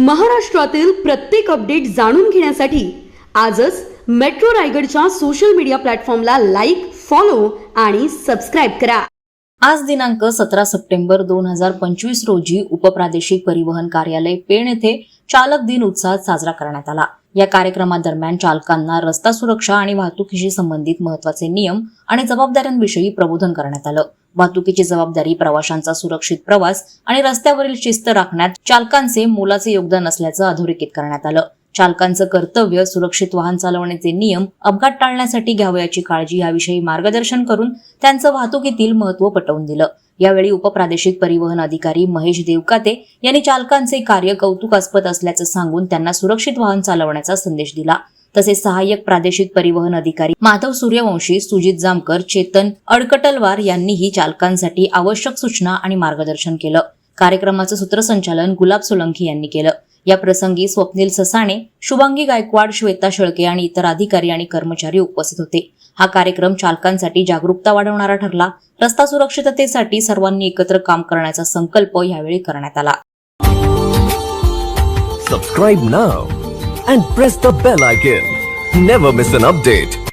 महाराष्ट्रातील प्रत्येक अपडेट जाणून घेण्यासाठी आजच मेट्रो रायगडच्या सोशल मीडिया प्लॅटफॉर्मला लाईक फॉलो आणि सबस्क्राईब करा. आज दिनांक सतरा सप्टेंबर दोन हजार पंचवीस रोजी उपप्रादेशिक परिवहन कार्यालय पेण येथे चालक दिन उत्साहात साजरा करण्यात आला. या कार्यक्रमादरम्यान चालकांना रस्ता सुरक्षा आणि वाहतुकीशी संबंधित महत्त्वाचे नियम आणि जबाबदाऱ्यांविषयी प्रबोधन करण्यात आलं. वाहतुकीची जबाबदारी प्रवाशांचा सुरक्षित प्रवास आणि रस्त्यावरील शिस्त राखण्यात चालकांचे मोलाचे योगदान असल्याचं अधोरेखित करण्यात आलं. चालकांचं कर्तव्य सुरक्षित वाहन चालवण्याचे नियम अपघात टाळण्यासाठी घ्यावयाची काळजी याविषयी मार्गदर्शन करून त्यांचं वाहतुकीतील महत्त्व पटवून दिलं. यावेळी उपप्रादेशिक परिवहन अधिकारी महेश देवकाते यांनी चालकांचे कार्य कौतुकास्पद असल्याचं सांगून त्यांना सुरक्षित वाहन चालवण्याचा संदेश दिला. तसेच सहाय्यक प्रादेशिक परिवहन अधिकारी माधव सूर्यवंशी सुजित जामकर चेतन अडकटलवार यांनीही चालकांसाठी आवश्यक सूचना आणि मार्गदर्शन केलं. कार्यक्रमाचं सूत्रसंचालन गुलाब सोलंकी यांनी केलं. या प्रसंगी स्वप्नील ससाणे शुभांगी गायकवाड श्वेता शेळके आणि इतर अधिकारी आणि कर्मचारी उपस्थित होते. हा कार्यक्रम चालकांसाठी जागरूकता वाढवणारा ठरला. रस्ता सुरक्षिततेसाठी सर्वांनी एकत्र काम करण्याचा संकल्प यावेळी करण्यात आला. Subscribe now and press the bell icon never miss an update